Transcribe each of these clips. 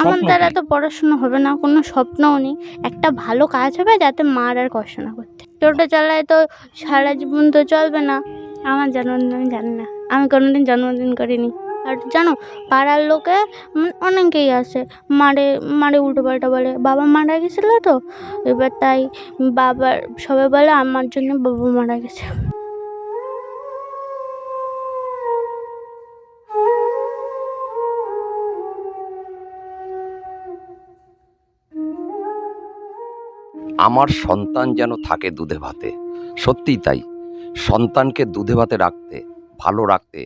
আমার দ্বারা তো পড়াশুনো হবে না কোনো স্বপ্নও নেই। একটা ভালো কাজ হবে যাতে মার আর কষ্ট না করতে। টোটো চালায় তো সারা জীবন তো চলবে না। আমার জন্মদিন আমি জানি না আমি কোনোদিন জন্মদিন করিনি। আর জানো পাড়ার লোকে অনেকেই আছে মারে মারে উল্টো পাল্টা বলে বাবা মারা গেছিল তো? এবার তাই বাবার সবাই বলে আমার জন্য বাবা মারা গেছে। আমার সন্তান যেন থাকে দুধে ভাতে। সত্যিই তাই। সন্তানকে দুধে ভাতে রাখতে, ভালো রাখতে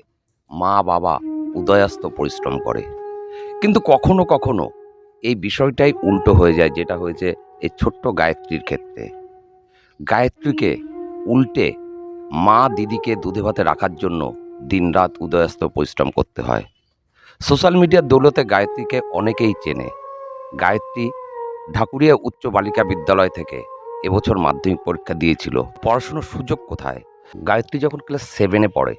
মা বাবা উদয়াস্ত পরিশ্রম করে। কিন্তু কখনো কখনো এই বিষয়টাই উল্টো হয়ে যায়, যেটা হয়েছে এই ছোট্ট গায়ত্রীর ক্ষেত্রে। গায়ত্রীকে উল্টে মা দিদিকে দুধে ভাতে রাখার জন্য দিনরাত উদয়াস্ত পরিশ্রম করতে হয়। সোশ্যাল মিডিয়ার দৌলতে গায়ত্রীকে অনেকেই চেনে। গায়ত্রী ঢাকুরিয়া উচ্চ বালিকা বিদ্যালয় থেকে এবছর মাধ্যমিক পরীক্ষা দিয়েছিল। পড়াশুনোর সুযোগ কোথায়? গায়ত্রী যখন ক্লাস সেভেনে পড়ে,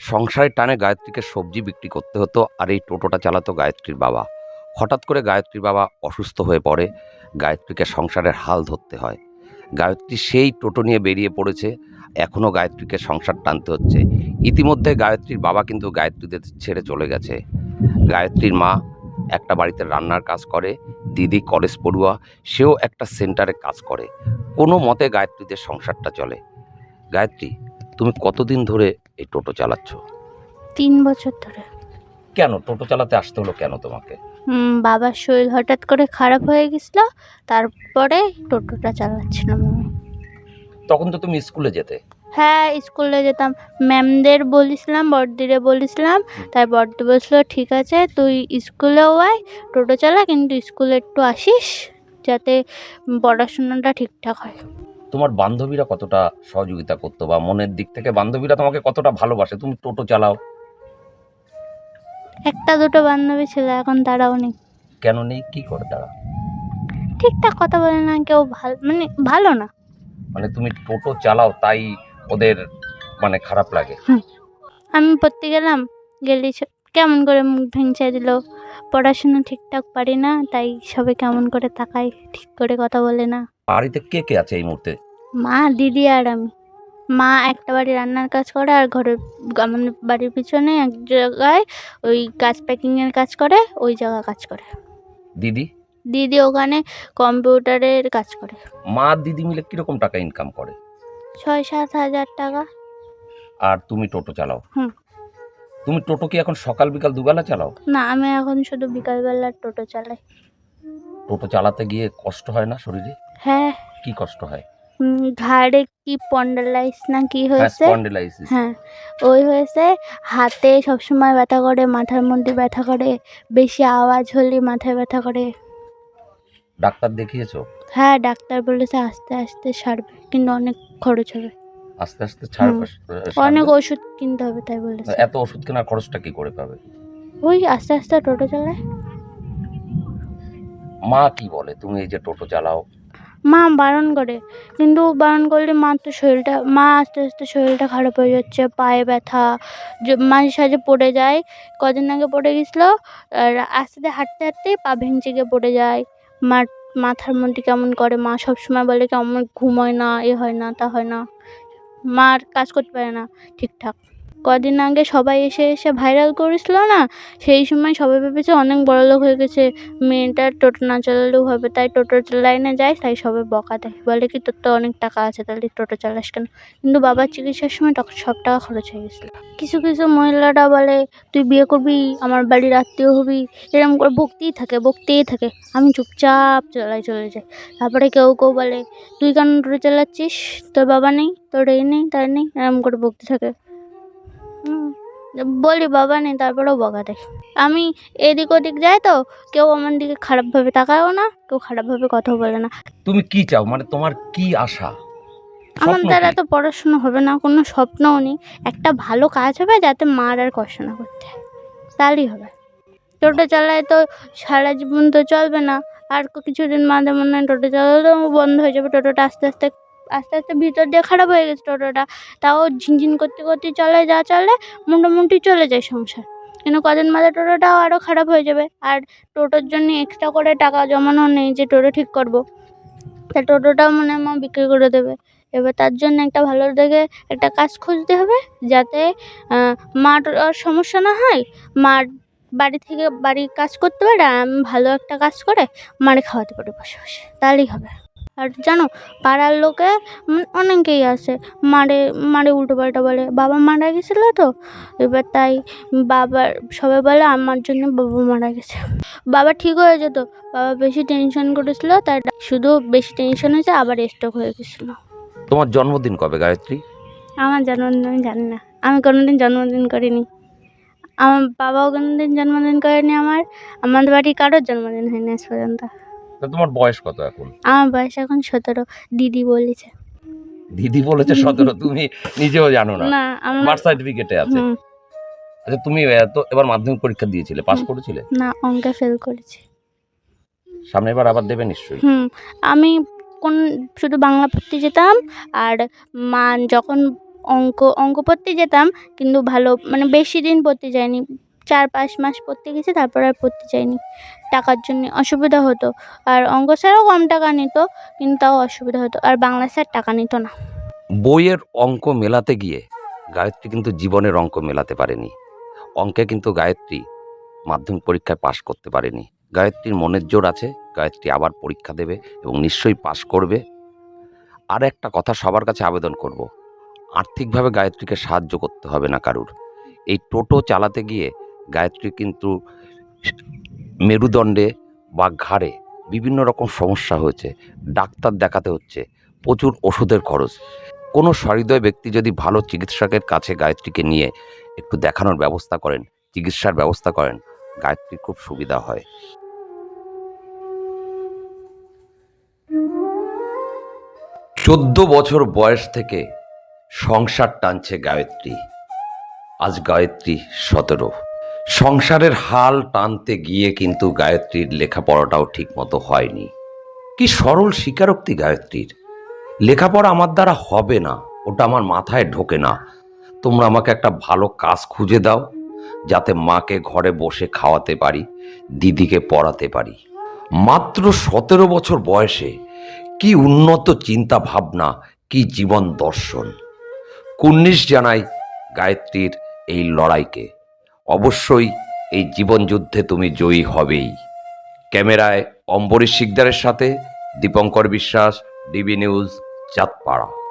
সংসারের টানে গায়ত্রীকে সবজি বিক্রি করতে হতো আর এই টোটোটা চালাতো গায়ত্রীর বাবা। হঠাৎ করে গায়ত্রীর বাবা অসুস্থ হয়ে পড়ে, গায়ত্রীকে সংসারের হাল ধরতে হয়। গায়ত্রী সেই টোটো নিয়ে বেরিয়ে পড়েছে এখনও গায়ত্রীকে সংসার টানতে হচ্ছে। ইতিমধ্যে গায়ত্রীর বাবা কিন্তু গায়ত্রীদের ছেড়ে চলে গেছে। গায়ত্রীর মা একটা বাড়িতে রান্নার কাজ করে দিদি কলেজ পড়ুয়া সেও একটা সেন্টারে কাজ করে। কোনো মতে গায়ত্রীদের সংসারটা চলে। গায়ত্রী তুমি কতদিন ধরে এই টোটো চালাচ্ছ? তিন বছর ধরে। কেন? টোটো চালাতে আসতে হলো কেন তোমাকে? বাবার শরীর হঠাৎ করে খারাপ হয়ে গেছিল তারপরে টোটোটা চালাচ্ছিলাম আমি। তখন তো তুমি স্কুলে যেতে। হ্যাঁ স্কুলে যেতাম। ম্যামদের বলেছিলাম বড়দিরে বলেছিলাম। তাই বড়দি বলছিল ঠিক আছে তুই স্কুলেও আয় টোটো চালা কিন্তু স্কুলে একটু আসিস যাতে পড়াশোনাটা ঠিকঠাক হয়। তোমার বান্ধবীরা কতটা সহযোগিতা করতো বা মনের দিক থেকে বান্ধবীরা তোমাকে কতটা ভালোবাসে? তুমি টোটো চালাও। একটা দুটো বান্ধবী ছিল এখন তারাও নেই। কেন নেই? কি করে তারা? ঠিকঠাক কথা বলে না কেউ ভালো মানে ভালো না। মানে তুমি টোটো চালাও তাই ওদের মানে খারাপ লাগে। আমি পড়তে গেলাম গেলে কেমন করে মুখ ভেঙচে দিল। পড়াশোনা ঠিকঠাক পারি না তাই সবাই কেমন করে তাকায় ঠিক করে কথা বলে না। বাড়িতে কে কে আছে এই মুহূর্তে? মা দিদি আর আমি। মা একটা বাড়ি রান্নার কাজ করে আর ঘরের আমাদের বাড়ির পিছনে এক জায়গায় ওই গাছ প্যাকিংয়ের কাজ করে ওই জায়গা কাজ করে। দিদি? দিদি ওখানে কম্পিউটারের কাজ করে। মা দিদি মিলে কীরকম টাকা ইনকাম করে? ছয় সাত হাজার টাকা। আর তুমি টোটো চালাও। হুম। তুমি টোটো কি এখন সকাল বিকাল দুবেলা চালাও? না আমি এখন শুধু বিকালবেলা টোটো চালাই। টোটো চালাতে গিয়ে কষ্ট হয় না শরীরে? হ্যাঁ। কি কষ্ট হয়? ঘাড়ে কি পন্ডালাইস না কি হয়েছে? স্পন্ডিলাইসিস। হ্যাঁ ওই হয়েছে। হাতে সবসময় ব্যথা করে মাথার মধ্যে ব্যথা করে বেশি আওয়াজ হলে মাথায় ব্যথা করে। ডাক্তার দেখিয়েছো? হ্যাঁ ডাক্তার বলেছে আস্তে আস্তে সারবে কিন্তু অনেক খরচ হবে। আস্তে আস্তে ছাড় হুম। সারবে। অনেক ওষুধ কিনতে হবে তাই বলেছে। এত ওষুধ কেনার খরচটা কি করে পাবে? ওই আস্তে আস্তে টোটো চালায়। মা কি বলে? তুমি এই যে টোটো চালাও। মা বারণ করে কিন্তু বারণ করলে মার তো শরীরটা মা আস্তে আস্তে শরীরটা খারাপ হয়ে যাচ্ছে পায়ে ব্যথা মাঝে সাঝে পড়ে যায় কদিন আগে পড়ে গেছিল আর আস্তে আস্তে হাঁটতে হাঁটতেই পা ভেঙচে গিয়ে পড়ে যায়। মার, মাথার মধ্যে কেমন করে? মা সবসময় বলে কেমন ঘুম হয় না, এ হয় না, তা হয় না। মার কাজ করতে পারে না ঠিকঠাক। কদিন আগে সবাই এসে এসে ভাইরাল করেছিল না? সেই সময় সবাই ভেবেছে অনেক বড়লোক হয়ে গেছে। মেয়েটার টোটো না চালালেও হবে, তাই টোটো লাইনে যায়, তাই সবাই বকা দেয়। বলে কি, তোর তো অনেক টাকা আছে, তাহলে টোটো চালাস কেন? কিন্তু বাবার চিকিৎসার সময় তখন সব টাকা খরচ হয়ে গেছিল। কিছু কিছু মহিলারা বলে, তুই বিয়ে করবি, আমার বাড়ির আত্মীয় হবি। এরকম করে বকতেই থাকে বকতেই থাকে। আমি চুপচাপ চালাই চলে যাই। তারপরে কেউ কেউ বলে, তুই কেন টোটো চালাচ্ছিস? তোর বাবা নেই, তোর এই নেই, তাই নেই? এরকম করে বকতে থাকে। বলি বাবা নেই তারপরেও বকা দেয় আমি এদিক ওদিক যাই তো কেউ আমার দিকে খারাপভাবে তাকায়ও না কেউ খারাপভাবে কথা বলে না। তুমি কি চাও? মানে তোমার কি আশা? আমার দ্বারা তো পড়াশুনো হবে না কোনো স্বপ্নও নেই। একটা ভালো কাজ হবে যাতে মার আর কষ্ট না করতে হয়। তাহলেই হবে। টোটো চালায় তো সারা জীবন তো চলবে না। আর কিছুদিন বাদে মনে হয় টোটো চালালেও বন্ধ হয়ে যাবে। টোটোটা আস্তে আস্তে আস্তে আস্তে ভিতর দিয়ে খারাপ হয়ে গেছে টোটোটা। তাও ঝিনঝিন করতে করতে চলে, যা চলে, মোটামুটি চলে যায় সংসার। কিন্তু কদিন বাদে টোটোটাও আরও খারাপ হয়ে যাবে। আর টোটোর জন্য এক্সট্রা করে টাকা জমানো নেই যে টোটো ঠিক করব। তা টোটোটাও মনে মা বিক্রি করে দেবে। এবার তার জন্য একটা ভালো দেখে একটা কাজ খুঁজতে হবে, যাতে মার সমস্যা না হয়, মার বাড়ি থেকে বাড়ির কাজ করতে পারে, আর আমি ভালো একটা কাজ করে মারে খাওয়াতে পারি বসে বসে। তাহলেই হবে। আর জানো পাড়ার লোকে অনেকেই আসে মারে মারে উল্টো পাল্টা বলে বাবা মারা গেছিল তো? এবার তাই বাবার সবাই বলে আমার জন্য বাবা মারা গেছে। বাবা ঠিক হয়ে যেত। বাবা বেশি টেনশন করেছিল তাই শুধু বেশি টেনশন হয়েছে আবার স্ট্রোক হয়ে গেছিল। তোমার জন্মদিন কবে গায়ত্রী? আমার জন্মদিন আমি জানি না। আমি কোনোদিন জন্মদিন করিনি। আমার বাবাও কোনোদিন জন্মদিন করেনি আমার আমাদের বাড়ি কারোর জন্মদিন হয়নি আজ পর্যন্ত। তা তোমার বয়স কত এখন? আমার বয়স এখন সতেরো। দিদি বলেছে। দিদি বলেছে সতেরো তুমি নিজেও জানো না। না আমার বার্থ সার্টিফিকেটে আছে। আচ্ছা তুমি আহ, তো এবার মাধ্যমিক পরীক্ষা দিয়েছিলে পাস করেছিলে? না অঙ্কে ফেল করেছি। সামনে এবার আবার দেবে নিশ্চয়ই। হুম আমি কোন শুধু বাংলা পড়তে যেতাম আর মা যখন অঙ্ক অঙ্ক পড়তে যেতাম কিন্তু ভালো মানে বেশি দিন পড়তে যাইনি। চার পাঁচ মাস পড়তে গেছি, তারপর আর পড়তে চাইনি টাকার জন্য অসুবিধা হতো। আর অঙ্ক স্যারও কম টাকা নিত, কিন্তু তাও অসুবিধা হতো। আর বাংলা স্যার টাকা নিত না। বইয়ের অঙ্ক মেলাতে গিয়ে গায়ত্রী কিন্তু জীবনের অঙ্ক মেলাতে পারেনি। অঙ্কে কিন্তু গায়ত্রী মাধ্যমিক পরীক্ষায় পাশ করতে পারেনি। গায়ত্রীর মনের জোর আছে, গায়ত্রী আবার পরীক্ষা দেবে এবং নিশ্চয়ই পাশ করবে। আর একটা কথা সবার কাছে আবেদন করব, আর্থিকভাবে গায়ত্রীকে সাহায্য করতে হবে না কারুর। এই টোটো চালাতে গিয়ে গায়ত্রী কিন্তু মেরুদণ্ডে বা ঘাড়ে বিভিন্ন রকম সমস্যা হয়েছে, ডাক্তার দেখাতে হচ্ছে, প্রচুর ওষুধের খরচ। কোনো সহৃদয় ব্যক্তি যদি ভালো চিকিৎসকের কাছে গায়ত্রীকে নিয়ে একটু দেখানোর ব্যবস্থা করেন, চিকিৎসার ব্যবস্থা করেন, গায়ত্রীর খুব সুবিধা হয়। চোদ্দ বছর বয়স থেকে সংসার টানছে গায়ত্রী। আজ গায়ত্রী সতেরো। সংসারের হাল টানতে গিয়ে কিন্তু গায়ত্রীর লেখাপড়াটাও ঠিক মতো হয়নি। কি সরল স্বীকারোক্তি গায়ত্রীর। লেখাপড়া আমার দ্বারা হবে না, ওটা আমার মাথায় ঢোকে না। তোমরা আমাকে একটা ভালো কাজ খুঁজে দাও, যাতে মাকে ঘরে বসে খাওয়াতে পারি, দিদিকে পড়াতে পারি। মাত্র সতেরো বছর বয়সে কি উন্নত চিন্তা ভাবনা কি জীবন দর্শন। কুর্নিশ জানাই গায়ত্রীর এই লড়াইকে। অবশ্যই এই জীবনযুদ্ধে তুমি জয়ী হবেই। ক্যামেরায় অম্বরীশ শিকদারের সাথে দীপঙ্কর বিশ্বাস, ডিবি নিউজ, চাঁদপাড়া।